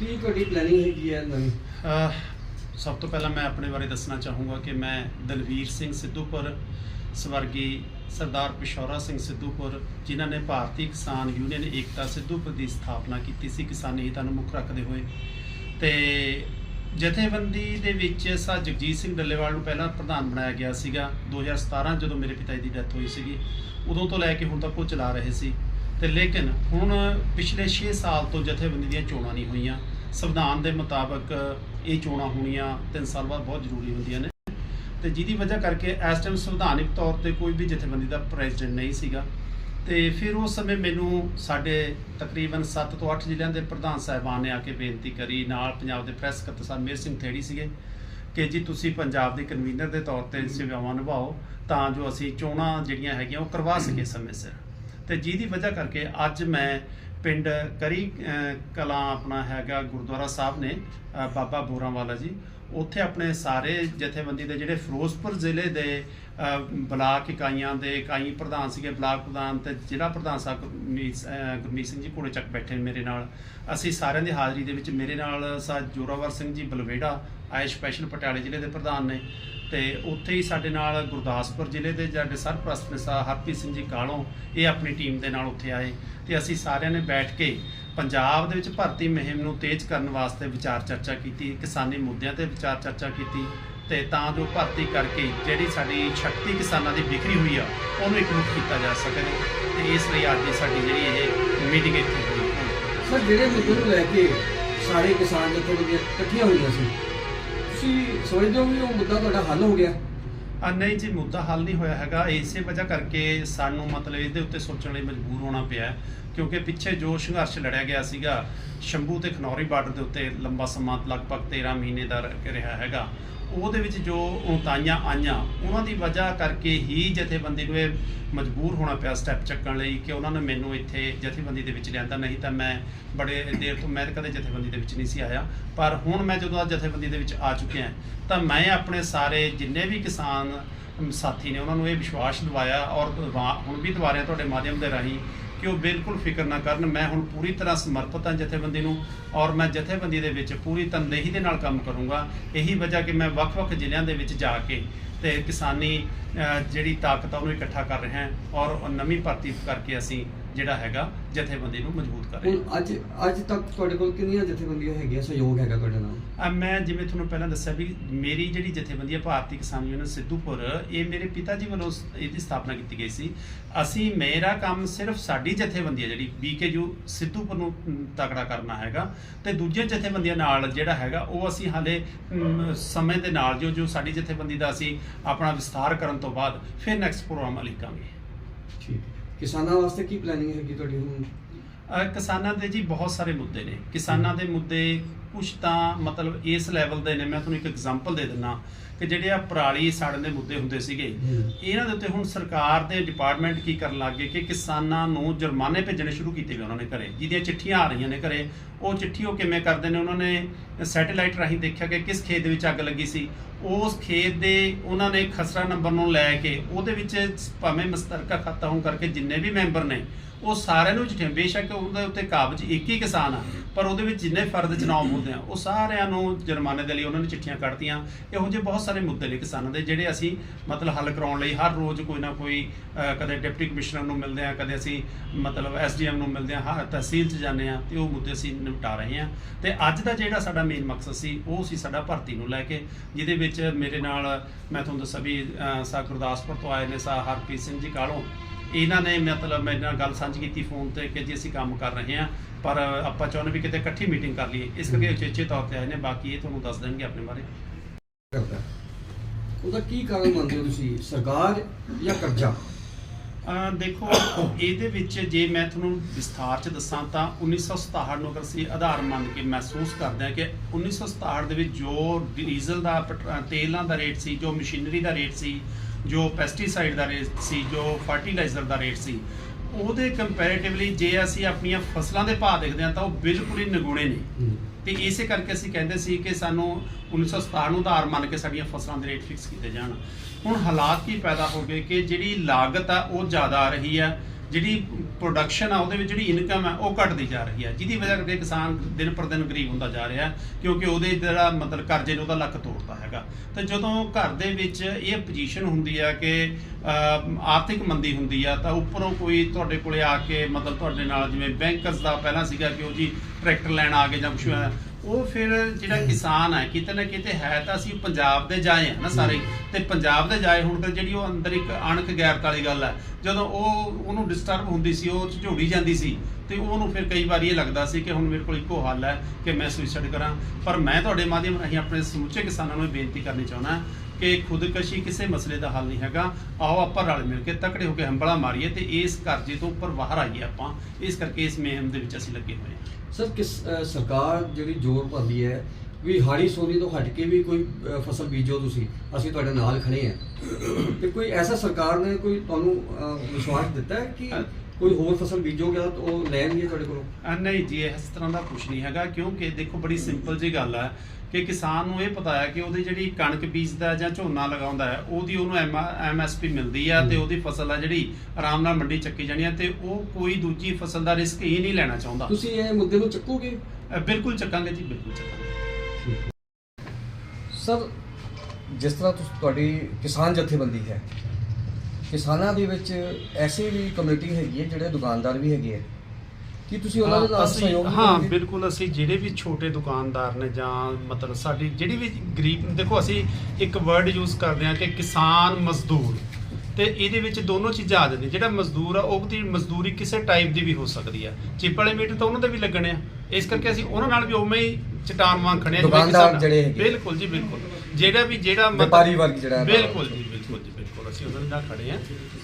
ਕੀ ਤੁਹਾਡੀ ਪਲੈਨਿੰਗ ਹੈਗੀ ਹੈ ਨਵੀਂ ਅਹ, ਸਭ ਤੋਂ ਪਹਿਲਾਂ ਮੈਂ ਆਪਣੇ ਬਾਰੇ ਦੱਸਣਾ ਚਾਹੂੰਗਾ ਕਿ ਮੈਂ ਦਲਵੀਰ ਸਿੰਘ ਸਿੱਧੂਪੁਰ, ਸਵਰਗੀ ਸਰਦਾਰ ਪਿਸ਼ੌਰਾ ਸਿੰਘ ਸਿੱਧੂਪੁਰ, ਜਿਨ੍ਹਾਂ ਨੇ ਭਾਰਤੀ ਕਿਸਾਨ ਯੂਨੀਅਨ ਏਕਤਾ ਸਿੱਧੂਪੁਰ ਦੀ ਸਥਾਪਨਾ ਕੀਤੀ ਸੀ, ਕਿਸਾਨੀ ਹਿੱਤਾਂ ਨੂੰ ਮੁੱਖ ਰੱਖਦੇ ਹੋਏ। ਤੇ ਜਥੇਬੰਦੀ ਦੇ ਵਿੱਚ ਸਾ ਜਗਜੀਤ ਸਿੰਘ ਡੱਲੇਵਾਲ ਨੂੰ ਪਹਿਲਾਂ ਪ੍ਰਧਾਨ ਬਣਾਇਆ ਗਿਆ ਸੀਗਾ 2017 ਜਦੋਂ ਮੇਰੇ ਪਿਤਾ ਜੀ ਦੀ ਡੈਥ ਹੋਈ ਸੀਗੀ। ਉਦੋਂ ਤੋਂ ਲੈ ਕੇ ਹੁਣ ਤੱਕ ਉਹ ਚਲਾ ਰਹੇ ਸੀ। ਤੇ ਲੇਕਿਨ ਹੁਣ ਪਿਛਲੇ 6 ਸਾਲ ਤੋਂ ਜਥੇਬੰਦੀ ਦੀਆਂ ਚੋਣਾਂ ਨਹੀਂ ਹੋਈਆਂ। ਸੰਵਿਧਾਨ ਦੇ ਮੁਤਾਬਕ ਇਹ ਚੋਣਾਂ ਹੋਣੀਆਂ 3 ਸਾਲ ਬਾਅਦ ਬਹੁਤ ਜ਼ਰੂਰੀ ਹੁੰਦੀਆਂ ਨੇ। ਤੇ ਜਿਹਦੀ ਵਜ੍ਹਾ ਕਰਕੇ ਇਸ ਟਾਈਮ ਸੰਵਿਧਾਨਿਕ ਤੌਰ ਤੇ ਕੋਈ ਵੀ ਜਥੇਬੰਦੀ ਦਾ ਪ੍ਰੈਜ਼ੀਡੈਂਟ ਨਹੀਂ ਸੀਗਾ। ਤੇ ਫਿਰ ਉਸ ਸਮੇਂ ਮੈਨੂੰ ਸਾਡੇ ਤਕਰੀਬਨ 7 ਤੋਂ 8 ਜ਼ਿਲ੍ਹਿਆਂ ਦੇ ਪ੍ਰਧਾਨ ਸਾਹਿਬਾਨ ਨੇ ਆ ਕੇ ਬੇਨਤੀ ਕਰੀ। ਨਾਲ ਪੰਜਾਬ ਦੇ ਪ੍ਰੈਸ ਸਕੱਤਰ ਸਾਹਿਬ ਮੇਰ ਸਿੰਘ ਥੇੜੀ ਸੀਗੇ ਕਿ ਜੀ ਤੁਸੀਂ ਪੰਜਾਬ ਦੇ ਕਨਵੀਨਰ ਦੇ ਤੌਰ ਤੇ ਸੇਵਾਵਾਂ ਨਿਭਾਓ ਤਾਂ ਜੋ ਅਸੀਂ ਚੋਣਾਂ ਜਿਹੜੀਆਂ ਹੈਗੀਆਂ ਉਹ ਕਰਵਾ ਸਕੀਏ ਸਮੇਂ ਸਿਰ। ਤੇ ਜਿਹਦੀ ਵਜ੍ਹਾ ਕਰਕੇ ਅੱਜ ਮੈਂ ਪਿੰਡ ਕਰੀ ਅਹ, ਕਲਾਂ ਆਪਣਾ ਹੈਗਾ ਗੁਰਦੁਆਰਾ ਸਾਹਿਬ ਨੇ ਬਾਬਾ ਬੋਰਾਂਵਾਲਾ ਜੀ। ਉੱਥੇ ਆਪਣੇ ਸਾਰੇ ਜਥੇਬੰਦੀ ਦੇ ਜਿਹੜੇ ਫਿਰੋਜ਼ਪੁਰ ਜ਼ਿਲ੍ਹੇ ਦੇ ਬਲਾਕ ਇਕਾਈਆਂ ਦੇ ਇਕਾਈ ਪ੍ਰਧਾਨ ਸੀਗੇ ਬਲਾਕ ਪ੍ਰਧਾਨ ਤੇ ਜ਼ਿਲ੍ਹਾ ਪ੍ਰਧਾਨ ਸਾਹਿਬ ਗੁਰਮੀਤ ਸਿੰਘ ਜੀ ਘੋੜੇ ਚੱਕ ਬੈਠੇ ਨੇ ਮੇਰੇ ਨਾਲ। ਅਸੀਂ ਸਾਰਿਆਂ ਦੀ ਹਾਜ਼ਰੀ ਦੇ ਵਿੱਚ ਮੇਰੇ ਨਾਲ ਸਾ ਜੋਰਾਵਰ ਸਿੰਘ ਜੀ ਬਲਵੇੜਾ ਆਏ ਸਪੈਸ਼ਲ ਪਟਿਆਲੇ ਜ਼ਿਲ੍ਹੇ ਦੇ ਪ੍ਰਧਾਨ ਨੇ। ਤੇ ਉੱਥੇ ਹੀ ਸਾਡੇ ਨਾਲ ਗੁਰਦਾਸਪੁਰ ਜ਼ਿਲ੍ਹੇ ਦੇ ਸਾਡੇ ਸਰਪ੍ਰਸਤ ਨੇ ਸਾ ਹਰਪ੍ਰੀਤ ਸਿੰਘ ਜੀ ਕਾਲੋਂ ਇਹ ਆਪਣੀ ਟੀਮ ਦੇ ਨਾਲ ਉੱਥੇ ਆਏ ਤੇ ਅਸੀਂ ਸਾਰਿਆਂ ਨੇ ਬੈਠ ਕੇ ਪੰਜਾਬ ਦੇ ਵਿੱਚ ਭਰਤੀ ਮੁਹਿੰਮ ਨੂੰ ਤੇਜ਼ ਕਰਨ ਵਾਸਤੇ ਵਿਚਾਰ ਚਰਚਾ ਕੀਤੀ, ਕਿਸਾਨੀ ਮੁੱਦਿਆਂ ਤੇ ਵਿਚਾਰ ਚਰਚਾ ਕੀਤੀ ਤੇ ਤਾਂ ਜੋ ਭਰਤੀ ਕਰਕੇ ਜਿਹੜੀ ਸਾਡੀ ਸ਼ਕਤੀ ਕਿਸਾਨਾਂ ਦੀ ਵਿਕਰੀ ਹੋਈ ਆ, ਉਹਨੂੰ ਇਕਮੁੱਠ ਕੀਤਾ ਜਾ ਸਕੇ ਤੇ ਇਸ ਲਈ ਅੱਜ ਸਾਡੀ ਜਿਹੜੀ ਇਹ ਮੀਟਿੰਗ ਇੱਥੇ ਹੋਈ। ਸਰ, ਜਿਹੜੇ ਮੁੱਦੇ ਨੂੰ ਲੈ ਕੇ ਸਾਰੇ ਕਿਸਾਨ ਜਥੇਬੰਦੀਆਂ ਇਕੱਠੀਆਂ ਹੋਈਆਂ ਸੀ ਤੁਸੀਂ ਸਮਝਦੇ ਹੋ ਵੀ ਉਹ ਮੁੱਦਾ ਤੁਹਾਡਾ ਹੱਲ ਹੋ ਗਿਆ? ਆ, ਨਹੀਂ ਜੀ, ਮੁੱਦਾ ਹੱਲ ਨਹੀਂ ਹੋਇਆ ਹੈਗਾ। ਇਸੇ ਵਜ੍ਹਾ ਕਰਕੇ ਸਾਨੂੰ ਮਤਲਬ ਇਹਦੇ ਉੱਤੇ ਸੋਚਣ ਲਈ ਮਜਬੂਰ ਹੋਣਾ ਪਿਆ ਕਿਉਂਕਿ ਪਿੱਛੇ ਜੋ ਸੰਘਰਸ਼ ਲੜਿਆ ਗਿਆ ਸੀਗਾ, ਸ਼ੰਭੂ ਤੇ ਖਨੌਰੀ ਬਾਰਡਰ ਦੇ ਉੱਤੇ ਲੰਬਾ ਸਮਾਂ, ਲਗਭਗ 13 ਮਹੀਨੇ ਦਾ ਰਿਹਾ ਹੈਗਾ। ਉਹਦੇ ਵਿੱਚ ਜੋ ਉਤਾਈਆਂ ਆਈਆਂ, ਉਹਨਾਂ ਦੀ ਵਜ੍ਹਾ ਕਰਕੇ ਹੀ ਜਥੇਬੰਦੀ ਨੂੰ ਇਹ ਮਜਬੂਰ ਹੋਣਾ ਪਿਆ ਸਟੈਪ ਚੱਕਣ ਲਈ ਕਿ ਉਹਨਾਂ ਨੇ ਮੈਨੂੰ ਇੱਥੇ ਜਥੇਬੰਦੀ ਦੇ ਵਿੱਚ ਲਿਆਂਦਾ। ਨਹੀਂ ਤਾਂ ਮੈਂ ਬੜੇ ਦੇਰ ਤੋਂ ਮੈਂ ਤਾਂ ਕਦੇ ਜਥੇਬੰਦੀ ਦੇ ਵਿੱਚ ਨਹੀਂ ਸੀ ਆਇਆ। ਪਰ ਹੁਣ ਮੈਂ ਜਦੋਂ ਆ ਜਥੇਬੰਦੀ ਦੇ ਵਿੱਚ ਆ ਚੁੱਕਿਆ ਤਾਂ ਮੈਂ ਆਪਣੇ ਸਾਰੇ ਜਿੰਨੇ ਵੀ ਕਿਸਾਨ ਸਾਥੀ ਨੇ ਉਹਨਾਂ ਨੂੰ ਇਹ ਵਿਸ਼ਵਾਸ ਦਿਵਾਇਆ ਔਰ ਦਵਾ- ਹੁਣ ਵੀ ਦਿਵਾ ਰਿਹਾ ਤੁਹਾਡੇ ਮਾਧਿਅਮ ਦੇ ਰਾਹੀਂ ਕਿ ਉਹ ਬਿਲਕੁਲ ਫਿਕਰ ਨਾ ਕਰਨ। ਮੈਂ ਹੁਣ ਪੂਰੀ ਤਰ੍ਹਾਂ ਸਮਰਪਿਤ ਹਾਂ ਜਥੇਬੰਦੀ ਨੂੰ ਔਰ ਮੈਂ ਜਥੇਬੰਦੀ ਦੇ ਵਿੱਚ ਪੂਰੀ ਤਨਦੇਹੀ ਦੇ ਨਾਲ ਕੰਮ ਕਰੂੰਗਾ। ਇਹੀ ਵਜ੍ਹਾ ਕਿ ਮੈਂ ਵੱਖ-ਵੱਖ ਜ਼ਿਲ੍ਹਿਆਂ ਦੇ ਵਿੱਚ ਜਾ ਕੇ ਤੇ ਕਿਸਾਨੀ ਜਿਹੜੀ ਤਾਕਤ ਆ, ਉਹਨੂੰ ਇਕੱਠਾ ਕਰ ਰਿਹਾ ਔਰ ਨਵੀਂ ਭਰਤੀ ਕਰਕੇ ਅਸੀਂ ਜਿਹੜਾ ਹੈਗਾ ਜਥੇਬੰਦੀ ਨੂੰ ਮਜ਼ਬੂਤ ਕਰ ਰਹੇ ਹੁਣ ਅੱਜ ਅੱਜ ਤੱਕ ਤੁਹਾਡੇ ਕੋਲ ਕਿੰਨੀਆਂ ਜਥੇਬੰਦੀਆਂ ਹੈਗੀਆਂ? ਸਹਿਯੋਗ ਹੈਗਾ ਤੁਹਾਡੇ ਨਾਲ? ਆ ਮੈਂ ਜਿਵੇਂ ਤੁਹਾਨੂੰ ਪਹਿਲਾਂ ਦੱਸਿਆ ਵੀ ਮੇਰੀ ਜਿਹੜੀ ਜਥੇਬੰਦੀ ਹੈ ਭਾਰਤੀ ਕਿਸਾਨ ਯੂਨੀਅਨ ਸਿੱਧੂਪੁਰ ਇਹ ਮੇਰੇ ਪਿਤਾ ਜੀ ਵੱਲੋਂ ਇਹਦੀ ਸਥਾਪਨਾ ਕੀਤੀ ਗਈ ਸੀ। ਅਸੀਂ ਮੇਰਾ ਕੰਮ ਸਿਰਫ ਸਾਡੀ ਜਥੇਬੰਦੀ ਹੈ ਜਿਹੜੀ ਬੀਕੇਯੂ ਸਿੱਧੂਪੁਰ ਨੂੰ ਤਕੜਾ ਕਰਨਾ ਹੈਗਾ। ਤੇ ਦੂਜੇ ਜਥੇਬੰਦੀਆਂ ਨਾਲ ਜਿਹੜਾ ਹੈਗਾ ਉਹ ਅਸੀਂ ਹਾਲੇ ਸਮੇਂ ਦੇ ਨਾਲ ਜੋ ਜੋ ਸਾਡੀ ਜਥੇਬੰਦੀ ਦਾ ਅਸੀਂ ਆਪਣਾ ਵਿਸਥਾਰ ਕਰਨ ਤੋਂ ਬਾਅਦ ਫਿਰ ਨੈਕਸਟ ਪ੍ਰੋਗਰਾਮ ਲਿਖਾਂਗੇ। ਠੀਕ ਕਿਸਾਨਾਂ ਵਾਸਤੇ ਕੀ ਪਲੈਨਿੰਗ ਹੈਗੀ ਤੁਹਾਡੀ ਹੁਣ? ਕਿਸਾਨਾਂ ਦੇ ਜੀ ਬਹੁਤ ਸਾਰੇ ਮੁੱਦੇ ਨੇ। ਕਿਸਾਨਾਂ ਦੇ ਮੁੱਦੇ ਕੁਝ ਤਾਂ ਮਤਲਬ ਇਸ ਲੈਵਲ ਦੇ ਨੇ। ਮੈਂ ਤੁਹਾਨੂੰ ਇੱਕ ਐਗਜ਼ਾਮਪਲ ਦੇ ਦਿੰਨਾ ਕਿ ਜਿਹੜੇ ਆ ਪਰਾਲੀ ਸਾੜਨ ਦੇ ਮੁੱਦੇ ਹੁੰਦੇ ਸੀਗੇ। ਇਹਨਾਂ ਦੇ ਉੱਤੇ ਹੁਣ ਸਰਕਾਰ ਦੇ ਡਿਪਾਰਟਮੈਂਟ ਕੀ ਕਰਨ ਲੱਗ ਗਏ ਕਿ ਕਿਸਾਨਾਂ ਨੂੰ ਜੁਰਮਾਨੇ ਭੇਜਣੇ ਸ਼ੁਰੂ ਕੀਤੇ ਗਏ ਉਹਨਾਂ ਨੇ ਘਰੇ। ਜਿਹਦੀਆਂ ਚਿੱਠੀਆਂ ਆ ਰਹੀਆਂ ਨੇ ਘਰੇ। ਉਹ ਚਿੱਠੀ ਉਹ ਕਿਵੇਂ ਕਰਦੇ ਨੇ? ਉਹਨਾਂ ਨੇ ਸੈਟੇਲਾਈਟ ਰਾਹੀਂ ਦੇਖਿਆ ਕਿ ਕਿਸ ਖੇਤ ਦੇ ਵਿੱਚ ਅੱਗ ਲੱਗੀ ਸੀ। ਉਸ ਖੇਤ ਦੇ ਉਹਨਾਂ ਨੇ ਖਸਰਾ ਨੰਬਰ ਨੂੰ ਲੈ ਕੇ ਉਹਦੇ ਵਿੱਚ ਭਾਵੇਂ ਮਸਤਰਕਾ ਖਾਤਾ ਹੋਣ ਕਰਕੇ ਜਿੰਨੇ ਵੀ ਮੈਂਬਰ ਨੇ, ਉਹ ਸਾਰਿਆਂ ਨੂੰ ਚਿੱਠੀਆਂ ਬੇਸ਼ੱਕ ਉਹਦੇ ਉੱਤੇ ਕਾਬਜ ਇੱਕ ਹੀ ਕਿਸਾਨ ਆ, ਪਰ ਉਹਦੇ ਵਿੱਚ ਜਿੰਨੇ ਫਰਦ ਚ ਨਾਮ ਹੁੰਦੇ ਆ, ਉਹ ਸਾਰਿਆਂ ਨੂੰ ਜੁਰਮਾਨੇ ਦੇ ਲਈ ਉਹਨਾਂ ਨੇ ਚਿੱਠੀਆਂ ਕੱਢਤੀਆਂ। ਇਹੋ ਜਿਹੇ ਬਹੁਤ ਸਾਰੇ ਮੁੱਦੇ ਨੇ ਕਿਸਾਨਾਂ ਦੇ, ਜਿਹੜੇ ਅਸੀਂ ਮਤਲਬ ਹੱਲ ਕਰਾਉਣ ਲਈ ਹਰ ਰੋਜ਼ ਕੋਈ ਨਾ ਕੋਈ ਕਦੇ ਡਿਪਟੀ ਕਮਿਸ਼ਨਰ ਨੂੰ ਮਿਲਦੇ ਆ, ਕਦੇ ਅਸੀਂ ਮਤਲਬ ਐਸਡੀਐਮ ਨੂੰ ਮਿਲਦੇ ਆ, ਹਾਂ, ਤਹਿਸੀਲ ਚ ਜਾਂਦੇ ਆ, ਤੇ ਉਹ ਮੁੱਦੇ ਅਸੀਂ ਨਿਪਟਾ ਰਹੇ ਆ। ਤੇ ਅੱਜ ਦਾ ਜਿਹੜਾ ਸਾਡਾ ਮੇਨ ਮਕਸਦ ਸੀ ਉਹ ਸੀ ਸਾਡਾ ਭਰਤੀ ਨੂੰ ਲੈ ਕੇ ਜਿਹਦੇ ਵਿੱਚ ਮੇਰੇ ਨਾਲ ਮੈਂ ਤੁਹਾਨੂੰ ਦੱਸਾਂ ਵੀ ਸਾ ਗੁਰਦਾਸਪੁਰ ਤੋਂ ਆਏ ਨੇ ਸਾ ਹਰਪ੍ਰੀਤ ਸਿੰਘ ਜੀ ਕਾਲੋਂ ਇਹਨਾਂ ਨੇ ਮਤਲਬ ਮੇਰੇ ਨਾਲ ਗੱਲ ਸਾਂਝੀ ਕੀਤੀ ਫੋਨ ਤੇ ਕਿ ਜੀ ਅਸੀਂ ਕੰਮ ਕਰ ਰਹੇ ਹਾਂ ਪਰ ਆਪਾਂ ਚਾਹੁੰਦੇ ਵੀ ਕਿਤੇ ਇਕੱਠੀ ਮੀਟਿੰਗ ਕਰ ਲਈਏ। ਇਸ ਕਰਕੇ ਉਚੇਚੇ ਤੌਰ ਤੇ ਆਏ ਨੇ ਬਾਕੀ ਇਹ ਤੁਹਾਨੂੰ ਦੱਸ ਦੇਣਗੇ ਆਪਣੇ ਬਾਰੇ। ਉਹਦਾ ਕੀ ਕਾਰਨ ਮੰਨਦੇ ਹੋ ਤੁਸੀਂ ਸਰਕਾਰ ਜਾਂ ਕਰਜ਼ਾ? ਦੇਖੋ, ਇਹਦੇ ਵਿੱਚ ਜੇ ਮੈਂ ਤੁਹਾਨੂੰ ਵਿਸਥਾਰ ਚ ਦੱਸਾਂ ਤਾਂ 1967 ਨੂੰ ਅਗਰ ਅਸੀਂ ਆਧਾਰ ਮੰਨ ਕੇ ਮਹਿਸੂਸ ਕਰਦੇ ਹਾਂ ਕਿ 1967 ਦੇ ਵਿੱਚ ਜੋ ਡੀਜ਼ਲ ਦਾ ਪੈਟਰ- ਤੇਲਾਂ ਦਾ ਰੇਟ ਸੀ, ਜੋ ਮਸ਼ੀਨਰੀ ਦਾ ਰੇਟ ਸੀ, ਜੋ ਪੈਸਟੀਸਾਈਡ ਦਾ ਰੇਟ ਸੀ, ਜੋ ਫਰਟੀਲਾਈਜ਼ਰ ਦਾ ਰੇਟ ਸੀ, ਉਹਦੇ ਕੰਪੈਰੀਟਿਵਲੀ ਜੇ ਅਸੀਂ ਆਪਣੀਆਂ ਫਸਲਾਂ ਦੇ ਭਾਅ ਦੇਖਦੇ ਹਾਂ ਤਾਂ ਉਹ ਬਿਲਕੁਲ ਹੀ ਨਿਗੁਣੇ ਨੇ। ਤੇ ਇਸੇ ਕਰਕੇ ਅਸੀਂ ਕਹਿੰਦੇ ਸੀ ਕਿ ਸਾਨੂੰ 1967 ਨੂੰ ਆਧਾਰ ਮੰਨ ਕੇ ਸਾਡੀਆਂ ਫਸਲਾਂ ਦੇ ਰੇਟ ਫਿਕਸ ਕੀਤੇ ਜਾਣ। ਹੁਣ ਹਾਲਾਤ ਕੀ ਪੈਦਾ ਹੋ ਗਏ ਕਿ ਜਿਹੜੀ ਲਾਗਤ ਆ ਉਹ ਜ਼ਿਆਦਾ ਆ ਰਹੀ ਹੈ। ਜਿਹੜੀ ਪ੍ਰੋਡਕਸ਼ਨ ਆ, ਉਹਦੇ ਵਿੱਚ ਜਿਹੜੀ ਇਨਕਮ ਆ, ਉਹ ਘਟਦੀ ਜਾ ਰਹੀ ਹੈ ਜਿਹਦੀ ਵਜ੍ਹਾ ਕਰਕੇ ਕਿਸਾਨ ਦਿਨ ਪਰ ਦਿਨ ਗਰੀਬ ਹੁੰਦਾ ਜਾ ਰਿਹਾ, ਕਿਉਂਕਿ ਉਹਦੇ ਜਿਹੜਾ ਮਤਲਬ ਕਰਜ਼ੇ ਨੇ ਉਹਦਾ ਲੱਕ ਤੋੜਦਾ ਹੈਗਾ। ਤੇ ਜਦੋਂ ਘਰ ਦੇ ਵਿੱਚ ਇਹ ਪੋਜੀਸ਼ਨ ਹੁੰਦੀ ਆ ਕਿ ਆਰਥਿਕ ਮੰਦੀ ਹੁੰਦੀ ਆ, ਤਾਂ ਉੱਪਰੋਂ ਕੋਈ ਤੁਹਾਡੇ ਕੋਲੇ ਆ ਕੇ ਮਤਲਬ ਤੁਹਾਡੇ ਨਾਲ ਜਿਵੇਂ ਬੈਂਕਰਸ ਦਾ ਪਹਿਲਾਂ ਸੀਗਾ ਕਿ ਉਹ ਜੀ ਟਰੈਕਟਰ ਲੈਣ ਆ ਕੇ ਜਾਂ ਕੁਛ ਉਹ ਫਿਰ ਜਿਹੜਾ ਕਿਸਾਨ ਹੈ, ਕਿਤੇ ਨਾ ਕਿਤੇ ਹੈ ਤਾਂ ਅਸੀਂ ਪੰਜਾਬ ਦੇ ਜਾਏ ਆ ਨਾ ਸਾਰੇ ਹੀ। ਤੇ ਪੰਜਾਬ ਦੇ ਜਾਏ ਹੁਣ ਤਾਂ ਜਿਹੜੀ ਉਹ ਅੰਦਰ ਇੱਕ ਅਣਖ ਗੈਰਤ ਵਾਲੀ ਗੱਲ ਹੈ, ਜਦੋਂ ਉਹ ਉਹਨੂੰ ਡਿਸਟਰਬ ਹੁੰਦੀ ਸੀ, ਉਹ ਝੋੜੀ ਜਾਂਦੀ ਸੀ, ਤੇ ਉਹਨੂੰ ਫਿਰ ਕਈ ਵਾਰੀ ਇਹ ਲੱਗਦਾ ਸੀ ਕਿ ਹੁਣ ਮੇਰੇ ਕੋਲ ਇੱਕੋ ਹੱਲ ਹੈ ਕਿ ਮੈਂ ਸੁਸਾਈਡ ਕਰਾਂ ਪਰ ਮੈਂ ਤੁਹਾਡੇ ਮਾਧਿਅਮ ਰਾਹੀਂ ਆਪਣੇ ਸਮੁੱਚੇ ਕਿਸਾਨਾਂ ਨੂੰ ਇਹ ਬੇਨਤੀ ਕਰਨੀ ਚਾਹੁੰਦਾ ਕਿ ਖੁਦਕਸ਼ੀ ਕਿਸੇ ਮਸਲੇ ਦਾ ਹੱਲ ਨਹੀਂ ਹੈਗਾ। ਆਓ ਆਪਾਂ ਰਲ ਮਿਲ ਕੇ ਤਕੜੇ ਹੋ ਕੇ ਹੰਬਲਾ ਮਾਰੀਏ ਤੇ ਇਸ ਕਰਜ਼ੇ ਤੋਂ ਉੱਪਰ ਬਾਹਰ ਆਈਏ ਆਪਾਂ। ਇਸ ਕਰਕੇ ਇਸ ਮੁਹਿੰਮ ਦੇ ਵਿੱਚ ਅਸੀਂ ਲੱਗੇ ਹੋਏ ਹਾਂ। ਸਰ, ਕਿਸ ਸਰਕਾਰ ਜਿਹੜੀ ਜ਼ੋਰ ਪਾਉਂਦੀ ਹੈ, ਵੀ ਹਾੜੀ ਸੋਨੀ ਤੋਂ ਹਟ ਕੇ ਵੀ ਕੋਈ ਫਸਲ ਬੀਜੋ ਤੁਸੀਂ, ਅਸੀਂ ਤੁਹਾਡੇ ਨਾਲ ਖੜੇ ਹਾਂ। ਤੇ ਕੋਈ ਐਸਾ ਸਰਕਾਰ ਨੇ ਕੋਈ ਤੁਹਾਨੂੰ ਵਿਸ਼ਵਾਸ ਦਿੱਤਾ ਹੈ ਕਿ ਕੋਈ ਹੋਰ ਫਸਲ ਬੀਜੋਗੇ ਤਾਂ ਉਹ ਲੈਣਗੇ ਤੁਹਾਡੇ ਕੋਲੋਂ? ਅ, ਨਹੀਂ ਜੀ ਇਸ ਤਰ੍ਹਾਂ ਦਾ ਕੁਝ ਨਹੀਂ ਹੈਗਾ ਕਿਉਂਕਿ ਦੇਖੋ ਬੜੀ ਸਿੰਪਲ ਜੀ ਗੱਲ ਹੈ ਕਿ ਕਿਸਾਨ ਨੂੰ ਇਹ ਪਤਾ ਹੈ ਕਿ ਉਹਦੀ ਜਿਹੜੀ ਕਣਕ ਬੀਜਦਾ ਜਾਂ ਝੋਨਾ ਲਗਾਉਂਦਾ ਹੈ ਉਹਦੀ ਉਹਨੂੰ ਐਮਐਸਪੀ ਮਿਲਦੀ ਆ ਤੇ ਉਹਦੀ ਫਸਲ ਆ ਜਿਹੜੀ ਆਰਾਮ ਨਾਲ ਮੰਡੀ ਚੱਕੀ ਜਾਣੀ ਆ ਤੇ ਉਹ ਕੋਈ ਦੂਜੀ ਫਸਲ ਦਾ ਰਿਸਕ ਹੀ ਨਹੀਂ ਲੈਣਾ ਚਾਹੁੰਦਾ। ਤੁਸੀਂ ਇਹ ਮੁੱਦੇ ਨੂੰ ਚੱਕੋਗੇ? ਬਿਲਕੁਲ ਚੱਕਾਂਗੇ ਜੀ ਬਿਲਕੁਲ ਚੱਕਾਂਗੇ। ਸਰ ਜਿਸ ਤਰ੍ਹਾਂ ਤੁਸ- ਤੁਹਾਡੀ ਕਿਸਾਨ ਜਥੇਬੰਦੀ ਹੈ ਕਿਸਾਨਾਂ ਦੇ ਵਿੱਚ ਐਸੀ ਵੀ ਕਮੇਟੀ ਹੈਗੀ ਹੈ ਜਿਹੜੇ ਦੁਕਾਨਦਾਰ ਵੀ ਹੈਗੇ ਆ। ਕੀ ਤੁਸੀਂ ਉਹਨਾਂ ਦੇ ਨਾਲ ਅਸੀਂ- ਸਹਿਯੋਗ ਹਾਂ ਕਰੋਗੇ? ਬਿਲਕੁਲ ਅਸੀਂ ਜਿਹੜੇ ਵੀ ਛੋਟੇ ਦੁਕਾਨਦਾਰ ਨੇ ਜਾਂ ਮਤਲਬ ਸਾਡੀ ਜਿਹੜੀ ਵੀ ਗਰੀਬ ਦੇਖੋ ਅਸੀਂ ਇੱਕ ਵਰਡ ਯੂਜ਼ ਕਰਦੇ ਹਾਂ ਕਿ ਕਿਸਾਨ ਮਜ਼ਦੂਰ। ਤੇ ਇਹਦੇ ਵਿੱਚ ਦੋਨੋਂ ਚੀਜ਼ਾਂ ਆ ਜਾਂਦੀਆਂ। ਜਿਹੜਾ ਮਜ਼ਦੂਰ ਆ ਉਹਦੀ ਮਜ਼ਦੂਰੀ ਕਿਸੇ ਟਾਈਪ ਦੀ ਵੀ ਹੋ ਸਕਦੀ ਆ। ਚਿੱਪ ਵਾਲੇ ਮੀਟਰ ਤਾਂ ਉਹਨਾਂ ਦੇ ਵੀ ਲੱਗਣੇ ਆ। ਇਸ ਕਰਕੇ ਅਸੀਂ ਉਹਨਾਂ ਨਾਲ ਵੀ ਉਵੇਂ ਹੀ ਚਟਾਨ ਵਾਂਗ ਖੜੇ ਆ ਜਿਵੇਂ ਦੁਕਾਨਦਾਰ ਕਿਸਾਨ- ਜਿਹੜੇ ਹੈਗੇ। ਬਿਲਕੁਲ ਜੀ ਬਿਲਕੁਲ। ਜਿਹੜਾ ਵੀ ਜਿਹੜਾ ਮਤਲਬ- ਵਪਾਰੀ ਵਰਗ ਜਿਹੜਾ ਹੈ। ਬਿਲਕੁਲ ਜੀ ਬਿਲਕੁਲ ਜੀ। ਬਿਲਕੁਲ ਅਸੀਂ ਉਹਨਾਂ ਦੇ ਨਾਲ ਖੜੇ ਆ